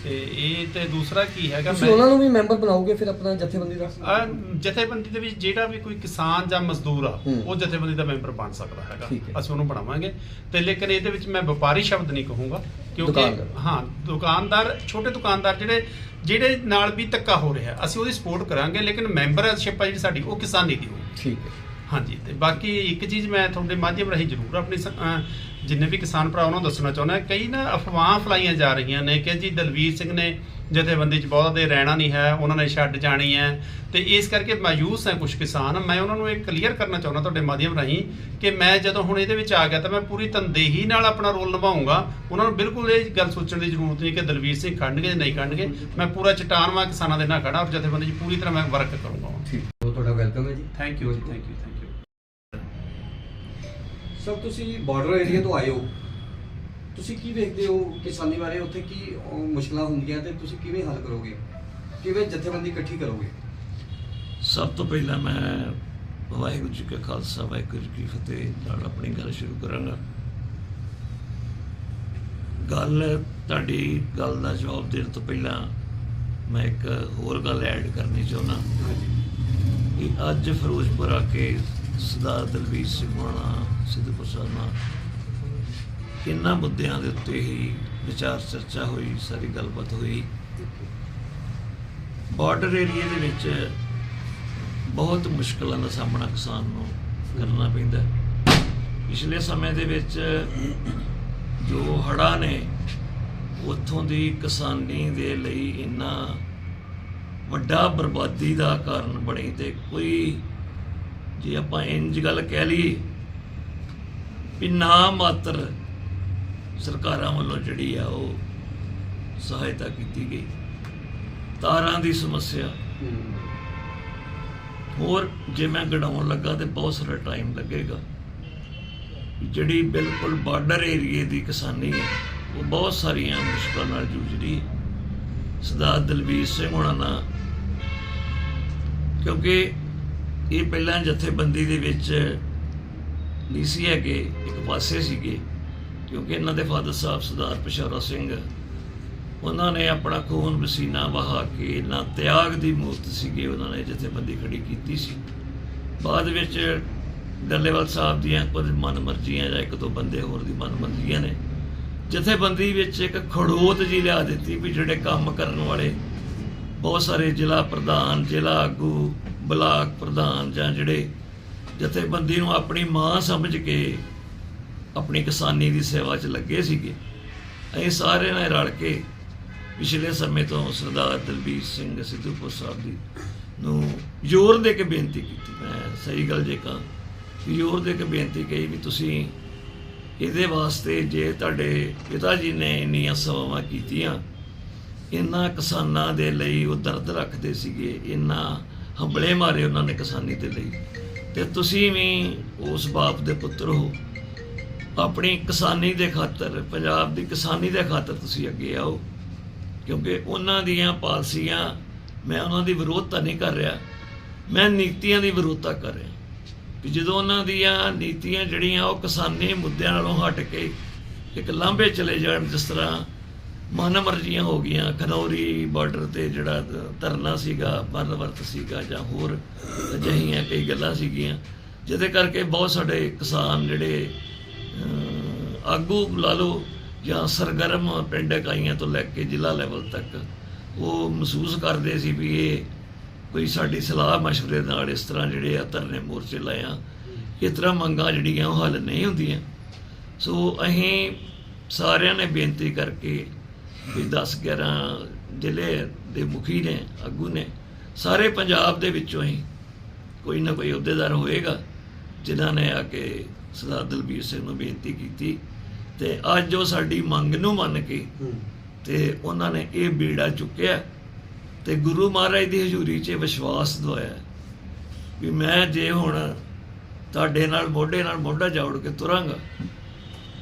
ਤੇ ਇਹ ਤੇ ਦੂਸਰਾ ਕੀ ਹੈਗਾ ਤੁਸੀਂ ਉਹਨਾਂ ਨੂੰ ਵੀ ਮੈਂਬਰ ਬਣਾਓਗੇ ਫਿਰ ਆਪਣਾ ਜਥੇਬੰਦੀ ਦਾ ਅਹ ਜਥੇਬੰਦੀ ਦੇ ਵਿੱਚ ਜਿਹੜਾ ਵੀ ਕੋਈ ਕਿਸਾਨ ਜਾਂ ਮਜ਼ਦੂਰ ਆ ਹੂੰ। ਉਹ ਜਥੇਬੰਦੀ ਦਾ ਮੈਂਬਰ ਬਣ ਸਕਦਾ ਹੈਗਾ ਠੀਕ ਹੈ। ਅਸੀਂ ਉਹਨੂੰ ਬਣਾਵਾਂਗੇ ਤੇ ਲੇਕਿਨ ਇਹਦੇ ਵਿੱਚ ਮੈਂ ਵਪਾਰੀ ਸ਼ਬਦ ਨਹੀਂ ਕਹੂੰਗਾ ਕਿਉਂਕਿ। ਹਾਂ ਦੁਕਾਨਦਾਰ ਛੋਟੇ ਦੁਕਾਨਦਾਰ ਜਿਹੜੇ ਜਿਹੜੇ ਨਾਲ ਵੀ ਧੱਕਾ ਹੋ ਰਿਹਾ ਅਸੀਂ ਉਹਦੀ ਸਪੋਰਟ ਕਰਾਂਗੇ ਲੇਕਿਨ ਮੈਂਬਰਸ਼ਿਪ ਆ ਜਿਹੜੀ ਸਾਡੀ ਉਹ ਕਿਸਾਨੀ ਦੀ ਹੋਊਗੀ ਠੀਕ ਹੈ ਹਾਂਜੀ ਤੇ ਬਾਕੀ ਇੱਕ ਚੀਜ਼ ਮੈਂ ਤੁਹਾਡੇ ਮਾਧਿਅਮ ਰਾਹੀਂ ਜ਼ਰੂਰ ਆਪਣੀ ਸ- ਅਹ ਜਿੰਨੇ ਵੀ ਕਿਸਾਨ ਭਰਾ ਉਹਨਾਂ ਨੂੰ ਦੱਸਣਾ ਚਾਹੁੰਦਾ ਕਈ ਨਾ ਅਫਵਾਹਾਂ ਫਲਾਈਆਂ ਜਾ ਰਹੀਆਂ ਨੇ ਕਿ ਜੀ ਦਲਵੀਰ ਸਿੰਘ ਨੇ ਜਥੇਬੰਦੀ 'ਚ ਬਹੁਤ ਦੇ ਰਹਿਣਾ ਨਹੀਂ ਹੈ ਉਹਨਾਂ ਨੇ ਛੱਡ ਜਾਣੀ ਹੈ। ਤੇ ਇਸ ਕਰਕੇ ਮਾਯੂਸ ਹੈ ਕੁਝ ਕਿਸਾਨ। ਮੈਂ ਉਹਨਾਂ ਨੂੰ ਇਹ ਕਲੀਅਰ ਕਰਨਾ ਚਾਹੁੰਦਾ ਤੁਹਾਡੇ ਮਾਧਿਅਮ ਰਾਹੀਂ ਕਿ ਮੈਂ ਜਦੋਂ ਹੁਣ ਇਹਦੇ ਵਿੱਚ ਆ ਗਿਆ ਤਾਂ ਮੈਂ ਪੂਰੀ ਤਨਦੇਹੀ ਨਾਲ ਆਪਣਾ ਰੋਲ ਨਿਭਾਉਂਗਾ ਉਹਨਾਂ ਨੂੰ ਬਿਲਕੁਲ ਇਹ ਗੱਲ ਸੋਚਣ ਦੀ ਜ਼ਰੂਰਤ ਨਹੀਂ ਕਿ ਦਲਵੀਰ ਸਿੰਘ ਖੜਨਗੇ ਜਾਂ ਨਹੀਂ ਖੜਨਗੇ। ਮੈਂ ਪੂਰਾ ਚਟਾਨਵਾ ਕਿਸਾਨਾਂ ਦੇ ਨਾਲ ਖੜਾ ਔਰ ਜਥੇਬੰਦੀ 'ਚ ਪੂਰੀ ਤਰ੍ਹਾਂ ਮੈਂ ਵਰਕ ਕਰੂੰਗਾ। ਠੀਕ। ਉਹ ਤੁਹਾਡਾ ਵੈਲਕਮ ਹੈ ਜੀ। ਥੈਂਕ ਯੂ ਜੀ thank you thank you sir ਤੁਸੀਂ ਬਾਰਡਰ ਏਰੀਆ ਤੋਂ ਆਏ ਹੋ। ਤੁਸੀਂ ਕੀ ਵੇਖਦੇ ਹੋ ਕਿਸਾਨੀ ਬਾਰੇ? ਉੱਥੇ ਕੀ ਅਹ, ਮੁਸ਼ਕਲਾਂ ਹੁੰਦੀਆਂ ਤੇ ਤੁਸੀਂ ਕਿਵੇਂ ਹੱਲ ਕਰੋਗੇ? ਕਿਵੇਂ ਜਥੇਬੰਦੀ ਇਕੱਠੀ ਕਰੋਗੇ? ਸਭ ਤੋਂ ਪਹਿਲਾਂ ਮੈਂ ਵਾਹਿਗੁਰੂ ਜੀ ਕਾ ਖਾਲਸਾ ਵਾਹਿਗੁਰੂ ਜੀ ਕੀ ਫਤਿਹ ਨਾਲ ਆਪਣੀ ਗੱਲ ਸ਼ੁਰੂ ਕਰਾਂਗਾ। ਗੱਲ ਤੁਹਾਡੀ ਗੱਲ ਦਾ ਜਵਾਬ ਦੇਣ ਤੋਂ ਪਹਿਲਾਂ ਮੈਂ ਇੱਕ ਹੋਰ ਗੱਲ ਐਡ ਕਰਨੀ ਚਾਹੁੰਦਾ। ਕਿ ਅੱਜ ਫਿਰੋਜ਼ਪੁਰ ਆ ਕੇ ਸਰਦਾਰ ਦਲਵੀਰ ਸਿੰਘ ਮਾਣਾ ਸਿੱਧੂ ਪ੍ਰਸਾਦ ਨਾਲ ਇਹਨਾਂ ਮੁੱਦਿਆਂ ਦੇ ਉੱਤੇ ਹੀ ਵਿਚਾਰ ਚਰਚਾ ਹੋਈ, ਸਾਰੀ ਗੱਲਬਾਤ ਹੋਈ। ਬਾਰਡਰ ਏਰੀਆ ਦੇ ਵਿੱਚ ਬਹੁਤ ਮੁਸ਼ਕਲਾਂ ਦਾ ਸਾਹਮਣਾ ਕਿਸਾਨ ਨੂੰ ਕਰਨਾ ਪੈਂਦਾ ਪਿਛਲੇ ਸਮੇਂ ਦੇ ਵਿੱਚ ਜੋ ਹੜ੍ਹਾਂ ਨੇ, ਉੱਥੋਂ ਦੀ ਕਿਸਾਨੀ ਦੇ ਲਈ ਇੰਨਾ ਵੱਡਾ ਬਰਬਾਦੀ ਦਾ ਕਾਰਨ ਬਣੀ ਤੇ ਕੋਈ ਜੇ ਆਪਾਂ ਇੰਜ ਗੱਲ ਕਹਿ ਲਈਏ ਵੀ ਨਾ ਮਾਤਰ ਸਰਕਾਰਾਂ ਵੱਲੋਂ ਜਿਹੜੀ ਆ ਉਹ ਸਹਾਇਤਾ ਕੀਤੀ ਗਈ। ਤਾਰਾਂ ਦੀ ਸਮੱਸਿਆ। ਹੋਰ ਜੇ ਮੈਂ ਗਣਾਉਣ ਲੱਗਾ ਤੇ ਬਹੁਤ ਸਾਰਾ ਟਾਈਮ ਲੱਗੇਗਾ। ਜਿਹੜੀ ਬਿਲਕੁਲ ਬਾਰਡਰ ਏਰੀਏ ਦੀ ਕਿਸਾਨੀ ਹੈ, ਉਹ ਬਹੁਤ ਸਾਰੀਆਂ ਮੁਸ਼ਕਲਾਂ ਨਾਲ ਜੂਝ ਰਹੀ ਹੈ। ਸਰਦਾਰ ਦਲਵੀਰ ਸਿੰਘ ਹੋਣਾ ਨਾਲ। ਕਿਉਂਕਿ ਇਹ ਪਹਿਲਾਂ ਜਥੇਬੰਦੀ ਦੇ ਵਿੱਚ ਨਹੀਂ ਸੀ ਹੈਗੇ, ਇੱਕ ਪਾਸੇ ਸੀਗੇ। ਕਿਉਂਕਿ ਇਹਨਾਂ ਦੇ ਫਾਦਰ ਸਾਹਿਬ ਸਰਦਾਰ ਪਿਸ਼ੌਰਾ ਸਿੰਘ, ਉਹਨਾਂ ਨੇ ਆਪਣਾ ਖੂਨ ਪਸੀਨਾ ਵਹਾ ਕੇ, ਇਹਨਾਂ ਤਿਆਗ ਦੀ ਮੂਰਤ ਸੀਗੇ, ਉਹਨਾਂ ਨੇ ਜਥੇਬੰਦੀ ਖੜੀ ਕੀਤੀ ਸੀ। ਬਾਅਦ ਵਿੱਚ ਡੱਲੇਵਾਲ ਸਾਹਿਬ ਦੀਆਂ ਕੁਝ ਮਨਮਰਜ਼ੀਆਂ ਜਾਂ ਇੱਕ ਦੋ ਬੰਦੇ ਹੋਰ ਦੀ ਮਨਮਰਜ਼ੀਆਂ ਨੇ, ਜਥੇਬੰਦੀ ਵਿੱਚ ਇੱਕ ਖੜੋਤ ਜੀ ਲਿਆ ਦਿੱਤੀ ਵੀ ਜਿਹੜੇ ਕੰਮ ਕਰਨ ਵਾਲੇ ਬਹੁਤ ਸਾਰੇ ਜ਼ਿਲ੍ਹਾ ਪ੍ਰਧਾਨ, ਜ਼ਿਲ੍ਹਾ ਆਗੂ, ਬਲਾਕ ਪ੍ਰਧਾਨ ਜਾਂ ਜਿਹੜੇ ਜਥੇਬੰਦੀ ਨੂੰ ਆਪਣੀ ਮਾਂ ਸਮਝ ਕੇ ਆਪਣੀ ਕਿਸਾਨੀ ਦੀ ਸੇਵਾ 'ਚ ਲੱਗੇ ਸੀਗੇ। ਅਸੀਂ ਸਾਰਿਆਂ ਨੇ ਰਲ ਕੇ ਪਿਛਲੇ ਸਮੇਂ ਤੋਂ ਸਰਦਾਰ ਦਲਬੀਰ ਸਿੰਘ ਸਿੱਧੂਪੁਰ ਸਾਹਿਬ ਦੀ ਨੂੰ ਜ਼ੋਰ ਦੇ ਕੇ ਬੇਨਤੀ ਕੀਤੀ। ਮੈਂ ਸਹੀ ਗੱਲ ਜੇ ਕਹਾਂ ਜ਼ੋਰ ਦੇ ਕੇ ਬੇਨਤੀ ਕਹੀ ਵੀ ਤੁਸੀਂ ਇਹਦੇ ਵਾਸਤੇ ਜੇ ਤੁਹਾਡੇ ਪਿਤਾ ਜੀ ਨੇ ਇੰਨੀਆਂ ਸੇਵਾਵਾਂ ਕੀਤੀਆਂ, ਇੰਨਾ ਕਿਸਾਨਾਂ ਦੇ ਲਈ ਉਹ ਦਰਦ ਰੱਖਦੇ ਸੀਗੇ, ਇੰਨਾ ਹੰਬਲੇ ਮਾਰੇ ਉਹਨਾਂ ਨੇ ਕਿਸਾਨੀ ਦੇ ਲਈ। ਤੇ ਤੁਸੀਂ ਵੀ ਉਸ ਬਾਪ ਦੇ ਪੁੱਤਰ ਹੋ। ਆਪਣੀ ਕਿਸਾਨੀ ਦੇ ਖਾਤਰ, ਪੰਜਾਬ ਦੀ ਕਿਸਾਨੀ ਦੇ ਖਾਤਰ ਤੁਸੀਂ ਅੱਗੇ ਆਓ। ਕਿਉਂਕਿ ਉਹਨਾਂ ਦੀਆਂ ਪਾਲਸੀਆਂ ਮੈਂ ਉਹਨਾਂ ਦੀ ਵਿਰੋਧਤਾ ਨਹੀਂ ਕਰ ਰਿਹਾ। ਮੈਂ ਨੀਤੀਆਂ ਦੀ ਵਿਰੋਧਤਾ ਕਰ ਰਿਹਾ। ਕਿ ਜਦੋਂ ਉਹਨਾਂ ਦੀਆਂ ਨੀਤੀਆਂ ਜਿਹੜੀਆਂ ਉਹ ਕਿਸਾਨੀ ਮੁੱਦਿਆਂ ਨਾਲੋਂ ਹਟ ਕੇ ਇੱਕ ਲਾਂਭੇ ਚਲੇ ਜਾਣ, ਜਿਸ ਤਰ੍ਹਾਂ ਮਨਮਰਜ਼ੀਆਂ ਹੋ ਗਈਆਂ। ਖਨੌਰੀ ਬਾਰਡਰ ਤੇ ਜਿਹੜਾ ਧਰਨਾ ਸੀਗਾ ਮਰਨਵਰਤ ਸੀਗਾ ਜਾਂ ਹੋਰ ਅਜਿਹੀਆਂ ਕਈ ਗੱਲਾਂ ਸੀਗੀਆਂ, ਜਿਹਦੇ ਕਰਕੇ ਬਹੁਤ ਸਾਡੇ ਕਿਸਾਨ ਜਿਹੜੇ ਆਗੂ ਲਾ ਲਓ ਜਾਂ ਸਰਗਰਮ ਪਿੰਡ ਇਕਾਈਆਂ ਤੋਂ ਲੈ ਕੇ ਜ਼ਿਲ੍ਹਾ ਲੈਵਲ ਤੱਕ ਉਹ ਮਹਿਸੂਸ ਕਰਦੇ ਸੀ ਵੀ ਇਹ ਕੋਈ ਸਾਡੀ ਸਲਾਹ مشਵਰੇ ਨਾਲ ਇਸ ਤਰ੍ਹਾਂ ਜਿਹੜੇ ਆ ਧਰਨੇ ਮੋਰਚੇ ਲਾਇਆ ਇਸ ਤਰ੍ਹਾਂ ਮੰਗਾਂ ਜਿਹੜੀਆਂ ਉਹ ਹੱਲ ਨਹੀਂ ਹੁੰਦੀਆਂ। ਸੋ ਅਸੀਂ ਸਾਰਿਆਂ ਨੇ ਬੇਨਤੀ ਕਰਕੇ ਵੀ 10 11 ਜ਼ਿਲ੍ਹੇ ਦੇ ਮੁਖੀ ਨੇ ਆਗੂ ਨੇ ਸਾਰੇ ਪੰਜਾਬ ਦੇ ਵਿੱਚੋਂ ਹੀ ਕੋਈ ਨਾ ਕੋਈ ਅਹੁਦੇਦਾਰ ਹੋਏਗਾ ਜਿਨ੍ਹਾਂ ਨੇ ਆ ਕੇ ਸਰਦਾਰ ਦਲਬੀਰ ਸਿੰਘ ਨੂੰ ਬੇਨਤੀ ਕੀਤੀ ਤੇ ਅੱਜ ਉਹ ਸਾਡੀ ਮੰਗ ਨੂੰ ਮੰਨ ਕੇ ਤੇ ਉਹਨਾਂ ਨੇ ਇਹ ਬੀੜਾ ਚੁੱਕਿਆ ਤੇ ਗੁਰੂ ਮਹਾਰਾਜ ਦੀ ਹਜ਼ੂਰੀ 'ਚ ਇਹ ਵਿਸ਼ਵਾਸ ਦਵਾਇਆ ਵੀ ਮੈਂ ਜੇ ਹੁਣ ਤੁਹਾਡੇ ਨਾਲ ਮੋਢੇ ਨਾਲ ਮੋਢਾ ਜੋੜ ਕੇ ਤੁਰਾਂਗਾ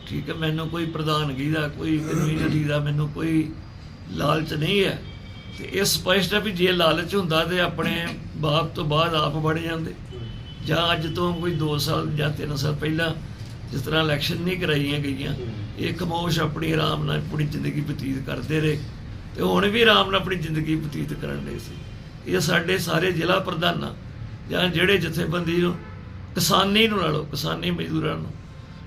ਠੀਕ ਹੈ ਮੈਨੂੰ ਕੋਈ ਪ੍ਰਧਾਨਗੀ ਦਾ, ਕੋਈ ਕਨਵੀਨਰੀ ਦਾ ਮੈਨੂੰ ਕੋਈ ਲਾਲਚ ਨਹੀਂ ਹੈ। ਤੇ ਇਹ ਸਪਸ਼ਟ ਹੈ ਵੀ ਜੇ ਲਾਲਚ ਹੁੰਦਾ ਤੇ ਆਪਣੇ ਬਾਪ ਤੋਂ ਬਾਅਦ ਆਪ ਬੜ ਜਾਂਦੇ। ਜਾਂ ਅੱਜ ਤੋਂ ਕੋਈ 2 ਸਾਲ ਜਾਂ 3 ਸਾਲ ਪਹਿਲਾਂ ਜਿਸ ਤਰ੍ਹਾਂ ਇਲੈਕਸ਼ਨ ਨਹੀਂ ਕਰਾਈਆਂ ਗਈਆਂ, ਇਹ ਖਮੋਸ਼ ਆਪਣੀ ਆਰਾਮ ਨਾਲ ਆਪਣੀ ਜ਼ਿੰਦਗੀ ਬਤੀਤ ਕਰਦੇ ਰਹੇ ਤੇ ਹੁਣ ਵੀ ਆਰਾਮ ਨਾਲ ਆਪਣੀ ਜ਼ਿੰਦਗੀ ਬਤੀਤ ਕਰਨ ਦੇ ਸੀ। ਇਹ ਸਾਡੇ ਸਾਰੇ ਜ਼ਿਲ੍ਹਾ ਪ੍ਰਧਾਨਾਂ ਜਾਂ ਜਿਹੜੇ ਜਥੇਬੰਦੀ ਨੂੰ ਕਿਸਾਨੀ ਨੂੰ ਲਾ ਲਓ ਕਿਸਾਨੀ ਮਜ਼ਦੂਰਾਂ ਨੂੰ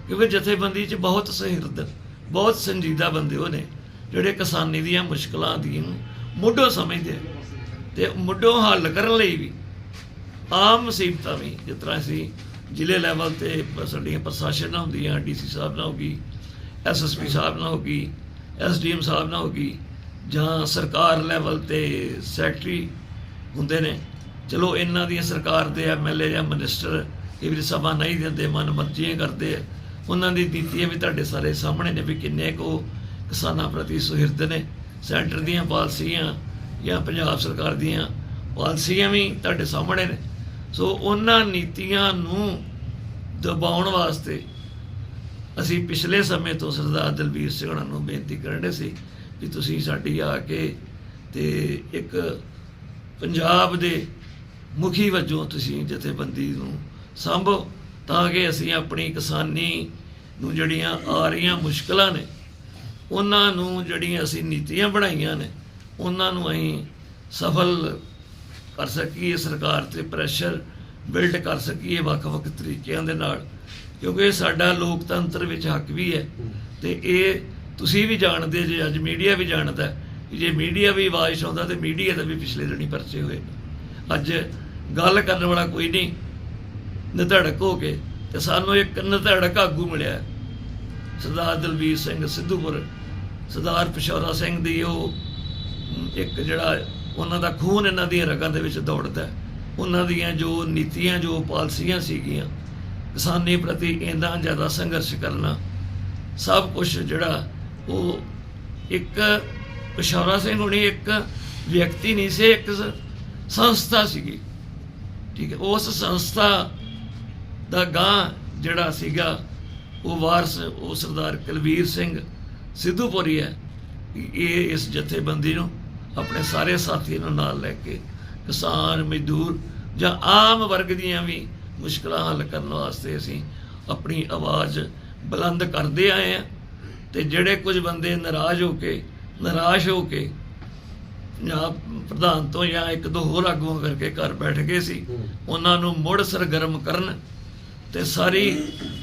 ਕਿਉਂਕਿ ਜਥੇਬੰਦੀ 'ਚ ਬਹੁਤ ਸਹਿਰਦ, ਬਹੁਤ ਸੰਜੀਦਾ ਬੰਦੇ ਉਹ ਨੇ ਜਿਹੜੇ ਕਿਸਾਨੀ ਦੀਆਂ ਮੁਸ਼ਕਲਾਂ ਦੀ ਨੂੰ ਮੁੱਢੋਂ ਸਮਝਦੇ ਆ ਤੇ ਮੁੱਢੋਂ ਹੱਲ ਕਰਨ ਲਈ ਵੀ ਆਮ ਮੁਸੀਬਤਾਂ ਵੀ, ਜਿਸ ਤਰ੍ਹਾਂ ਅਸੀਂ ਜ਼ਿਲ੍ਹੇ ਲੈਵਲ ਤੇ ਸਾਡੀਆਂ ਪ੍ਰਸ਼ਾਸਨ ਨਾਲ ਹੁੰਦੀਆਂ, ਡੀਸੀ ਸਾਹਿਬ ਨਾਲ ਹੋਗੀ ਐਸਐਸਪੀ ਸਾਹਿਬ ਨਾਲ ਹੋਗੀ ਐਸਡੀਐਮ ਸਾਹਿਬ ਨਾਲ ਹੋਗੀ ਜਾਂ ਸਰਕਾਰ ਲੈਵਲ ਤੇ ਸੈਕਟਰੀ ਹੁੰਦੇ ਨੇ, ਚਲੋ ਇਹਨਾਂ ਦੀਆਂ ਸਰਕਾਰ ਦੇ ਐਮਐਲਏ ਜਾਂ ਮਿਨਿਸਟਰ ਇਹ ਵੀ ਸਮਾਂ ਨਹੀਂ ਦਿੰਦੇ ਮਨ ਮਰਜ਼ੀਆਂ ਕਰਦੇ ਆ ਉਹਨਾਂ ਦੀ ਨੀਤੀਆਂ ਵੀ ਤੁਹਾਡੇ ਸਾਰੇ ਸਾਹਮਣੇ ਨੇ ਵੀ ਕਿੰਨੇ ਕੁ ਕਿਸਾਨਾਂ ਪ੍ਰਤੀ ਸੁਹਿਰਦ ਨੇ, ਸੈਂਟਰ ਦੀਆਂ ਪਾਲਸੀਆਂ ਜਾਂ ਪੰਜਾਬ ਸਰਕਾਰ ਦੀਆਂ ਪਾਲਸੀਆਂ ਵੀ ਤੁਹਾਡੇ ਸਾਹਮਣੇ ਨੇ। ਸੋ ਉਹਨਾਂ ਨੀਤੀਆਂ ਨੂੰ ਦਬਾਉਣ ਵਾਸਤੇ ਅਸੀਂ ਪਿਛਲੇ ਸਮੇਂ ਤੋਂ ਸਰਦਾਰ ਦਲਬੀਰ ਸਿੰਘ ਨੂੰ ਬੇਨਤੀ ਕਰਨੇ ਸੀ ਵੀ ਤੁਸੀਂ ਸਾਡੀ ਆ ਕੇ ਤੇ ਇੱਕ ਪੰਜਾਬ ਦੇ ਮੁਖੀ ਵਜੋਂ ਤੁਸੀਂ ਜਥੇਬੰਦੀ ਨੂੰ ਸੰਭੋ। ਤਾਂ ਕਿ ਅਸੀਂ ਆਪਣੀ ਕਿਸਾਨੀ ਨੂੰ ਜਿਹੜੀਆਂ ਆ ਰਹੀਆਂ ਮੁਸ਼ਕਲਾਂ ਨੇ, ਉਹਨਾਂ ਨੂੰ ਜਿਹੜੀਆਂ ਅਸੀਂ ਨੀਤੀਆਂ ਬਣਾਈਆਂ ਨੇ, ਉਹਨਾਂ ਨੂੰ ਅਸੀਂ ਸਫਲ ਕਰ ਸਕੀਏ, ਸਰਕਾਰ ਤੇ ਪ੍ਰੈਸ਼ਰ ਬਿਲਡ ਕਰ ਸਕੀਏ ਵੱਖ-ਵੱਖ ਤਰੀਕਿਆਂ ਦੇ ਨਾਲ ਕਿਉਂਕਿ ਸਾਡਾ ਲੋਕਤੰਤਰ ਵਿੱਚ ਹੱਕ ਵੀ ਹੈ ਤੇ ਇਹ ਤੁਸੀਂ ਵੀ ਜਾਣਦੇ, ਜੇ ਅੱਜ ਮੀਡੀਆ ਵੀ ਜਾਣਦਾ ਕਿ ਜੇ ਮੀਡੀਆ ਵੀ ਆਵਾਜ਼ ਆਉਂਦਾ ਤੇ ਮੀਡੀਆ ਦਾ ਵੀ ਪਿਛਲੇ ਦਿਨੀ ਪਰਚੇ ਹੋਏ ਨੇ। ਅੱਜ ਗੱਲ ਕਰਨ ਵਾਲਾ ਕੋਈ ਨਹੀਂ ਨਿਧੜਕ ਹੋ ਕੇ ਤੇ ਸਾਨੂੰ ਇੱਕ ਨਿਧੜਕ ਆਗੂ ਮਿਲਿਆ। ਸਰਦਾਰ ਦਲਬੀਰ ਸਿੰਘ ਸਿੱਧੂਪੁਰ, ਸਰਦਾਰ ਪਿਸ਼ੌਰਾ ਸਿੰਘ ਦੀ ਉਹ ਇੱਕ ਜਿਹੜਾ ਉਹਨਾਂ ਦਾ ਖੂਨ ਇਹਨਾਂ ਦੀਆਂ ਰਗਾਂ ਦੇ ਵਿੱਚ ਦੌੜਦਾ ਉਹਨਾਂ ਦੀਆਂ ਜੋ ਨੀਤੀਆਂ, ਜੋ ਪਾਲਸੀਆਂ ਸੀਗੀਆਂ, ਕਿਸਾਨੀ ਪ੍ਰਤੀ ਇੰਨਾ ਜ਼ਿਆਦਾ ਸੰਘਰਸ਼ ਕਰਨਾ, ਸਭ ਕੁਝ ਜਿਹੜਾ ਉਹ ਇੱਕ ਪਿਸ਼ੌਰਾ ਸਿੰਘ ਹੁਣੀ ਇੱਕ ਵਿਅਕਤੀ ਨਹੀਂ ਸੀ, ਇੱਕ ਸੰਸਥਾ ਸੀਗੀ। ਠੀਕ ਹੈ, ਉਸ ਸੰਸਥਾ ਦਾ ਗਾਂ ਜਿਹੜਾ ਸੀਗਾ ਉਹ ਵਾਰਸ ਉਹ ਸਰਦਾਰ ਕੁਲਵੀਰ ਸਿੰਘ ਸਿੱਧੂਪੁਰੀ ਹੈ। ਇਹ ਇਸ ਜਥੇਬੰਦੀ ਨੂੰ ਆਪਣੇ ਸਾਰੇ ਸਾਥੀਆਂ ਨੂੰ ਨਾਲ ਲੈ ਕੇ ਕਿਸਾਨ ਮਜ਼ਦੂਰ ਜਾਂ ਆਮ ਵਰਗ ਦੀਆਂ ਵੀ ਮੁਸ਼ਕਲਾਂ ਹੱਲ ਕਰਨ ਵਾਸਤੇ ਅਸੀਂ ਆਪਣੀ ਆਵਾਜ਼ ਬੁਲੰਦ ਕਰਦੇ ਆਏ ਆ ਤੇ ਜਿਹੜੇ ਕੁਝ ਬੰਦੇ ਨਾਰਾਜ਼ ਹੋ ਕੇ ਨਿਰਾਸ਼ ਹੋ ਕੇ ਜਾਂ ਪ੍ਰਧਾਨ ਤੋਂ ਜਾਂ ਇੱਕ ਦੋ ਹੋਰ ਆਗੂਆਂ ਕਰਕੇ ਘਰ ਬੈਠ ਗਏ ਸੀ ਉਹਨਾਂ ਨੂੰ ਮੁੜ ਸਰਗਰਮ ਕਰਨ ਤੇ ਸਾਰੀ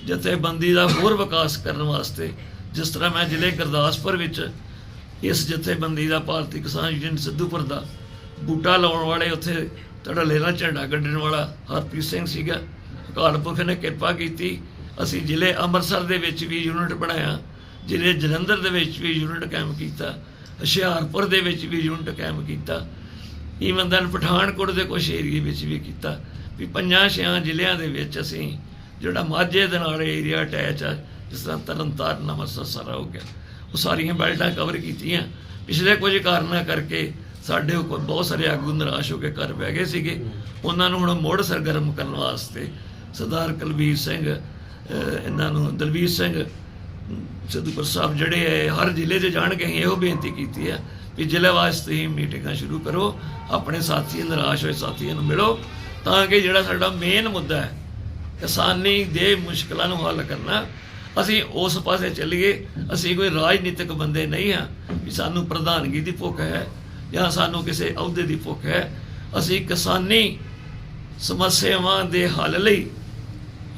ਜਥੇਬੰਦੀ ਦਾ ਹੋਰ ਵਿਕਾਸ ਕਰਨ ਵਾਸਤੇ ਜਿਸ ਤਰ੍ਹਾਂ ਮੈਂ ਜ਼ਿਲ੍ਹੇ ਗੁਰਦਾਸਪੁਰ ਵਿੱਚ ਇਸ ਜਥੇਬੰਦੀ ਦਾ ਭਾਰਤੀ ਕਿਸਾਨ ਯੂਨੀਅਨ ਸਿੱਧੂਪੁਰ ਦਾ ਬੂਟਾ ਲਾਉਣ ਵਾਲੇ ਉੱਥੇ ਧੜੱਲੇ ਨਾਲ ਝੰਡਾ ਗੱਡਣ ਵਾਲਾ ਹਰਪ੍ਰੀਤ ਸਿੰਘ ਸੀਗਾ। ਅਕਾਲ ਪੁਰਖ ਨੇ ਕਿਰਪਾ ਕੀਤੀ। ਅਸੀਂ ਜ਼ਿਲ੍ਹੇ ਅੰਮ੍ਰਿਤਸਰ ਦੇ ਵਿੱਚ ਵੀ ਯੂਨਿਟ ਬਣਾਇਆ। ਜ਼ਿਲ੍ਹੇ ਜਲੰਧਰ ਦੇ ਵਿੱਚ ਵੀ ਯੂਨਿਟ ਕਾਇਮ ਕੀਤਾ। ਹੁਸ਼ਿਆਰਪੁਰ ਦੇ ਵਿੱਚ ਵੀ ਯੂਨਿਟ ਕਾਇਮ ਕੀਤਾ। ਈਵਨ ਦਨ ਪਠਾਨਕੋਟ ਦੇ ਕੁਝ ਏਰੀਏ ਵਿੱਚ ਵੀ ਕੀਤਾ। ਵੀ ਪੰਜਾਂ ਛਿਆਂ ਜ਼ਿਲ੍ਹਿਆਂ ਦੇ ਵਿੱਚ ਅਸੀਂ ਜਿਹੜਾ ਮਾਝੇ ਦੇ ਨਾਲ ਏਰੀਆ ਅਟੈਚ ਆ, ਜਿਸ ਤਰ੍ਹਾਂ ਤਰਨਤਾਰਨ ਅੰਮ੍ਰਿਤਸਰ ਸਾਰਾ ਹੋ ਗਿਆ। ਉਹ ਸਾਰੀਆਂ ਬੈਲਟਾਂ ਕਵਰ ਕੀਤੀਆਂ। ਪਿਛਲੇ ਕੁਝ ਕਾਰਨਾਂ ਕਰਕੇ ਸਾਡੇ ਕੋਲ ਬਹੁਤ ਸਾਰੇ ਆਗੂ ਨਿਰਾਸ਼ ਹੋ ਕੇ ਘਰ ਬਹਿ ਗਏ ਸੀਗੇ। ਉਹਨਾਂ ਨੂੰ ਹੁਣ ਮੁੜ ਸਰਗਰਮ ਕਰਨ ਵਾਸਤੇ ਸਰਦਾਰ ਕੁਲਬੀਰ ਸਿੰਘ ਇਹਨਾਂ ਨੂੰ ਦਲਵੀਰ ਸਿੰਘ, ਸਿੱਧੂਪੁਰ ਸਾਹਿਬ ਜਿਹੜੇ ਹੈ ਹਰ ਜ਼ਿਲ੍ਹੇ 'ਚ ਜਾਣ ਕੇ ਅਸੀਂ ਇਹੋ ਬੇਨਤੀ ਕੀਤੀ ਹੈ ਕਿ ਜ਼ਿਲ੍ਹੇ ਵਾਸਤੇ ਹੀ ਮੀਟਿੰਗਾਂ ਸ਼ੁਰੂ ਕਰੋ, ਆਪਣੇ ਸਾਥੀ ਨਿਰਾਸ਼ ਹੋਏ ਸਾਥੀਆਂ ਨੂੰ ਮਿਲੋ, ਤਾਂ ਕਿ ਜਿਹੜਾ ਸਾਡਾ ਮੇਨ ਮੁੱਦਾ ਹੈ ਕਿਸਾਨੀ ਦੇ ਮੁਸ਼ਕਲਾਂ ਨੂੰ ਹੱਲ ਕਰਨਾ। ਅਸੀਂ ਉਸ ਪਾਸੇ ਚੱਲੀਏ। ਅਸੀਂ ਕੋਈ ਰਾਜਨੀਤਿਕ ਬੰਦੇ ਨਹੀਂ ਹਾਂ ਵੀ ਸਾਨੂੰ ਪ੍ਰਧਾਨਗੀ ਦੀ ਭੁੱਖ ਹੈ ਜਾਂ ਸਾਨੂੰ ਕਿਸੇ ਅਹੁਦੇ ਦੀ ਭੁੱਖ ਹੈ। ਅਸੀਂ ਕਿਸਾਨੀ ਸਮੱਸਿਆਵਾਂ ਦੇ ਹੱਲ ਲਈ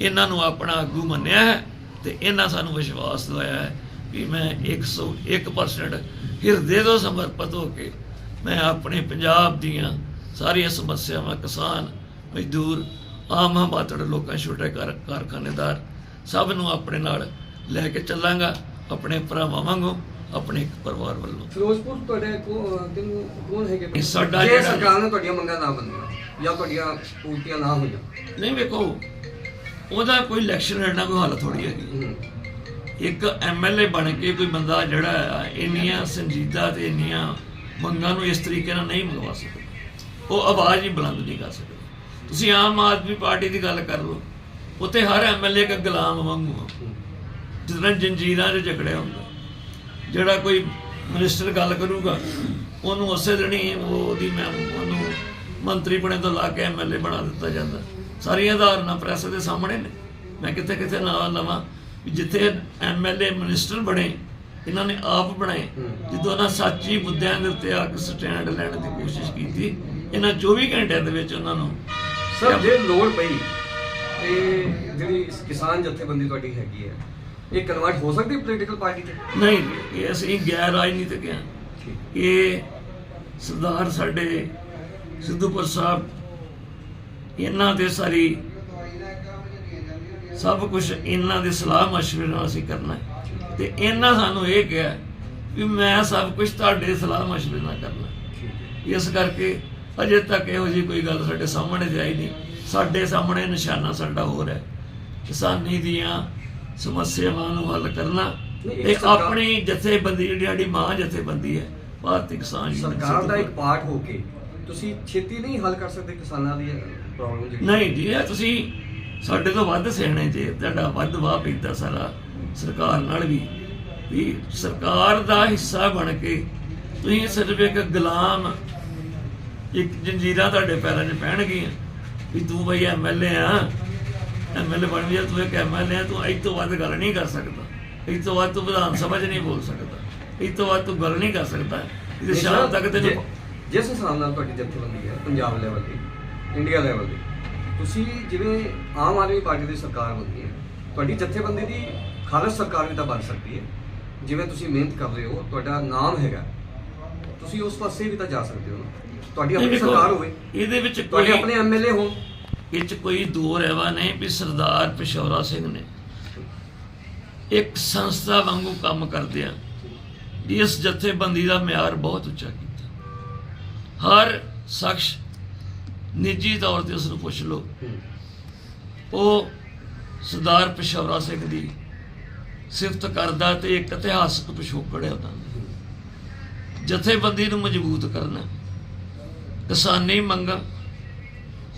ਇਹਨਾਂ ਨੂੰ ਆਪਣਾ ਆਗੂ ਮੰਨਿਆ ਹੈ ਤੇ ਇਹਨਾਂ ਸਾਨੂੰ ਵਿਸ਼ਵਾਸ ਦਿਵਾਇਆ ਹੈ ਵੀ ਮੈਂ 101% ਹਿਰਦੇ ਤੋਂ ਸਮਰਪਿਤ ਹੋ ਕੇ ਮੈਂ ਆਪਣੇ ਪੰਜਾਬ ਦੀਆਂ ਸਾਰੀਆਂ ਸਮੱਸਿਆਵਾਂ ਕਿਸਾਨ, ਮਜ਼ਦੂਰ ਆਮ ਹਮਾਤੜ ਲੋਕਾਂ ਛੋਟੇ ਕਾਰ ਕਾਰਖਾਨੇਦਾਰ ਸਭ ਨੂੰ ਆਪਣੇ ਨਾਲ ਲੈ ਕੇ ਚੱਲਾਂਗਾ ਆਪਣੇ ਭਰਾਵਾਂ ਵਾਂਗੂ ਆਪਣੇ ਇੱਕ ਪਰਿਵਾਰ ਵੱਲੋਂ। ਫਿਰੋਜ਼ਪੁਰ ਤੁਹਾਡੇ ਕੌਣ ਹੈਗੇ ਸਾਡਾ ਜੇ ਜਿਹੜਾ- ਸਰਕਾਰ ਨੇ ਤੁਹਾਡੀਆਂ ਮੰਗਾਂ ਨਾ ਮੰਨੀਆਂ ਜਾਂ ਤੁਹਾਡੀਆਂ ਪੂਰਤੀਆਂ ਨਾ ਹੋਈਆਂ। ਨਹੀਂ ਵੇਖੋ ਉਹਦਾ ਕੋਈ ਇਲੈਕਸ਼ਨ ਲੜਨਾ ਕੋਈ ਹੱਲ ਥੋੜੀ ਹੈਗੀ। ਹੂੰ। ਇੱਕ ਐਮਐਲਏ ਬਣ ਕੇ ਕੋਈ ਬੰਦਾ ਜਿਹੜਾ ਇੰਨੀਆਂ ਸੰਜੀਦਾ ਤੇ ਇੰਨੀਆਂ ਮੰਗਾਂ ਨੂੰ ਇਸ ਤਰੀਕੇ ਨਾਲ ਨਹੀਂ ਮੰਗਵਾ ਸਕਦਾ। ਉਹ ਆਵਾਜ਼ ਹੀ ਬੁਲੰਦ ਨਹੀਂ ਕਰ ਸਕਦਾ। ਤੁਸੀਂ ਆਮ ਆਦਮੀ ਪਾਰਟੀ ਦੀ ਗੱਲ ਕਰ ਲਓ, ਉੱਥੇ ਹਰ ਐਮਐਲਏ ਇੱਕ ਗੁਲਾਮ ਵਾਂਗੂ ਆ। ਜਿਸ ਜੰਜੀਰਾਂ 'ਚ ਝਗੜਿਆ ਹੁੰਦਾ। ਜਿਹੜਾ ਕੋਈ ਮਿਨਿਸਟਰ ਗੱਲ ਕਰੂਗਾ, ਉਹਨੂੰ ਉਸੇ ਦਿਨ ਹੀ ਉਹਦੀ ਮੈਂ ਉਹਨੂੰ ਮੰਤਰੀ ਬਣੇ ਤੋਂ ਲਾ ਕੇ ਐਮਐਲਏ ਬਣਾ ਦਿੱਤਾ ਜਾਂਦਾ। ਸਾਰੀਆਂ ਉਦਾਹਰਨਾਂ ਪ੍ਰੈਸ ਦੇ ਸਾਹਮਣੇ ਨੇ। ਮੈਂ ਕਿੱਥੇ ਕਿੱਥੇ ਨਾਂ ਲਵਾਂ ਵੀ ਜਿੱਥੇ ਐਮਐਲਏ ਮਿਨਿਸਟਰ ਬਣੇ, ਇਹਨਾਂ ਨੇ ਆਪ ਬਣਾਏ। ਜਦੋਂ ਉਹਨਾਂ ਸੱਚੀ ਮੁੱਦਿਆਂ ਦੇ ਉੱਤੇ ਆ ਕੇ ਸਟੈਂਡ ਲੈਣ ਦੀ ਕੋਸ਼ਿਸ਼ ਕੀਤੀ, ਇਹਨਾਂ 24 ਘੰਟਿਆਂ ਦੇ ਵਿੱਚ ਉਹਨਾਂ ਨੂੰ ਸਰ ਜੇ ਲੋੜ ਪਈ ਤੇ ਜਿਹੜੀ ਕਿਸਾਨ ਜਥੇਬੰਦੀ ਤੁਹਾਡੀ ਹੈਗੀ ਹੈ ਇਹ ਕਨਵਰਟ ਹੋ ਸਕਦੀ ਪੋਲੀਟੀਕਲ ਪਾਰਟੀ ਤੇ ਨਹੀਂ ਇਹ ਅਸੀਂ ਗੈਰ ਰਾਜਨੀਤਿਕ ਹਾਂ ਇਹ ਸਰਦਾਰ ਸਾਡੇ ਸਿੱਧੂਪੁਰ ਸਾਹਿਬ ਇਹਨਾਂ ਦੇ ਸਾਰੀ ਸਭ ਕੁਝ ਇਹਨਾਂ ਦੇ ਸਲਾਹ مشورے ਨਾਲ ਅਸੀਂ ਕਰਨਾ ਹੈ। ਤੇ ਇਹਨਾਂ ਸਾਨੂੰ ਇਹ ਕਿਹਾ ਵੀ ਮੈਂ ਸਭ ਕੁਝ ਤੁਹਾਡੇ ਸਲਾਹ مشورے ਨਾਲ ਕਰਨਾ ਇਸ ਕਰਕੇ ਅਜੇ ਤੱਕ ਇਹੋ ਜਿਹੀ ਕੋਈ ਗੱਲ ਸਾਡੇ ਸਾਹਮਣੇ ਤੇ ਆਈ ਨਹੀਂ। ਸਾਡੇ ਸਾਹਮਣੇ ਨਿਸ਼ਾਨਾ ਸਾਡਾ ਹੋਰ ਹੈ। ਕਿਸਾਨੀ ਦੀਆਂ ਸਮੱਸਿਆਵਾਂ ਨੂੰ ਹੱਲ ਕਰਨਾ ਇਹ ਆਪਣੀ ਜਥੇਬੰਦੀ ਜਿਹੜੀ ਸਾਡੀ ਮਾਂ ਜਥੇਬੰਦੀ ਹੈ ਭਾਰਤੀ ਕਿਸਾਨ ਸਰਕਾਰ ਦਾ ਇੱਕ। ਪਾਰਟ ਹੋ ਕੇ ਤੁਸੀਂ ਛੇਤੀ ਨਹੀਂ ਹੱਲ ਕਰ ਸਕਦੇ ਕਿਸਾਨਾਂ ਦੀ ਪ੍ਰੋਬਲਮ ਜਿਹੜੀ। ਨਹੀਂ ਜੀ ਇਹ ਤੁਸੀਂ ਸਾਡੇ ਤੋਂ ਵੱਧ ਸਿਆਣੇ ਜੇ ਤੁਹਾਡਾ ਵੱਧ ਵਾਹ ਪੈਂਦਾ ਸਾਰਾ ਸਰਕਾਰ ਨਾਲ ਵੀ। ਵੀ ਸਰਕਾਰ ਦਾ ਹਿੱਸਾ ਬਣ ਕੇ ਤੁਸੀਂ ਸਿਰਫ ਇੱਕ ਗੁਲਾਮ ਇੱਕ ਜੰਜੀਰਾਂ ਤੁਹਾਡੇ ਪੈਰਾਂ 'ਚ ਪੈਣਗੀਆਂ ਵੀ ਤੂੰ ਬਈ ਐਮਐਲਏ ਆ। ਐਮਐਲਏ ਬਣ ਗਿਆ ਤੂੰ ਇੱਕ ਐਮਐਲਏ ਆ ਤੂੰ ਇਹ ਤੋਂ ਵੱਧ ਗੱਲ ਨਹੀਂ ਕਰ ਸਕਦਾ। ਇਹ ਤੋਂ ਵੱਧ ਤੂੰ ਵਿਧਾਨ ਸਭਾ 'ਚ ਨਹੀਂ ਬੋਲ ਸਕਦਾ। ਇਹ ਤੋਂ ਵੱਧ ਤੂੰ ਗੱਲ ਨਹੀਂ ਕਰ ਸਕਦਾ। ਇਹ ਸ਼ਾਮ ਤੱਕ ਜੇ- ਜਿਸ ਹਿਸਾਬ ਨਾਲ ਤੁਹਾਡੀ ਜਥੇਬੰਦੀ ਹੈ ਪੰਜਾਬ ਲੈਵਲ ਦੀ ਇੰਡੀਆ ਲੈਵਲ ਦੀ ਤੁਸੀਂ ਜਿਵੇਂ ਆਮ ਆਦਮੀ ਪਾਰਟੀ ਦੀ ਸਰਕਾਰ ਬਣਦੀ ਹੈ ਤੁਹਾਡੀ ਜਥੇਬੰਦੀ ਦੀ ਖਾਲਸ ਸਰਕਾਰ ਵੀ ਤਾਂ ਬਣ ਸਕਦੀ ਹੈ। ਜਿਵੇਂ ਤੁਸੀਂ ਮਿਹਨਤ ਕਰ ਰਹੇ ਹੋ ਤੁਹਾਡਾ ਨਾਮ ਹੈਗਾ। ਤੁਸੀਂ ਉਸ ਪਾਸੇ ਵੀ ਤਾਂ ਜਾ ਸਕਦੇ ਹੋ ਨਾ। ਤੁਹਾਡੀ ਆਪਣੀ ਸਰਕਾਰ ਹੋਵੇ। ਇਹਦੇ ਵਿੱਚ ਤੁਹਾਡੇ ਕੋਈ ਆਪਣੇ ਐਮਐਲਏ ਹੋਣ। ਇਹ 'ਚ ਕੋਈ ਦੋ ਰਹਿਵਾ ਨਹੀਂ ਵੀ ਸਰਦਾਰ ਪਿਸ਼ੌਰਾ ਸਿੰਘ ਨੇ। ਇੱਕ ਸੰਸਥਾ ਵਾਂਗੂ ਕੰਮ ਕਰਦੇ ਆ। ਇਸ ਜਥੇਬੰਦੀ ਦਾ ਮਿਆਰ ਬਹੁਤ ਉੱਚਾ ਕੀਤਾ। ਹਰ ਸ਼ਖਸ ਨਿੱਜੀ ਤੌਰ ਤੇ ਉਸ ਨੂੰ ਪੁੱਛ ਲਓ। ਉਹ ਸਰਦਾਰ ਪਿਸ਼ੌਰਾ ਸਿੰਘ ਦੀ ਸਿਫਤ ਕਰਦਾ ਤੇ ਇੱਕ ਇਤਿਹਾਸਕ ਪਿਛੋਕੜ ਹੈ ਉਹਦਾ ਜਥੇਬੰਦੀ ਨੂੰ ਮਜ਼ਬੂਤ ਕਰਨਾ। ਕਿਸਾਨੀ ਮੰਗਾਂ,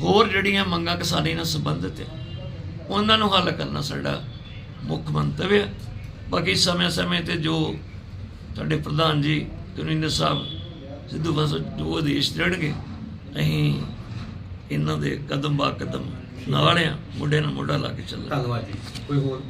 ਹੋਰ ਜਿਹੜੀਆਂ ਮੰਗਾਂ ਕਿਸਾਨੀ ਨਾਲ ਸੰਬੰਧਿਤ ਹੈ ਉਹਨਾਂ ਨੂੰ ਹੱਲ ਕਰਨਾ ਸਾਡਾ ਮੁੱਖ ਮੰਤਵ ਹੈ ਬਾਕੀ ਸਮੇਂ-ਸਮੇਂ ਤੇ ਜੋ ਸਾਡੇ ਪ੍ਰਧਾਨ ਜੀ ਕਨਵੀਨਰ ਸਾਹਿਬ, ਸਿੱਧੂ ਬਸ ਜੋ ਆਦੇਸ਼ ਦੇਣਗੇ, ਅਸੀਂ ਇਹਨਾਂ ਦੇ ਕਦਮ ਬਾ ਕਦਮ ਨਾਲ ਆ, ਮੁੰਡੇ ਨਾਲ ਮੋਢਾ ਲਾ ਕੇ ਚੱਲਾਂਗੇ। ਧੰਨਵਾਦ ਜੀ। ਕੋਈ ਹੋਰ?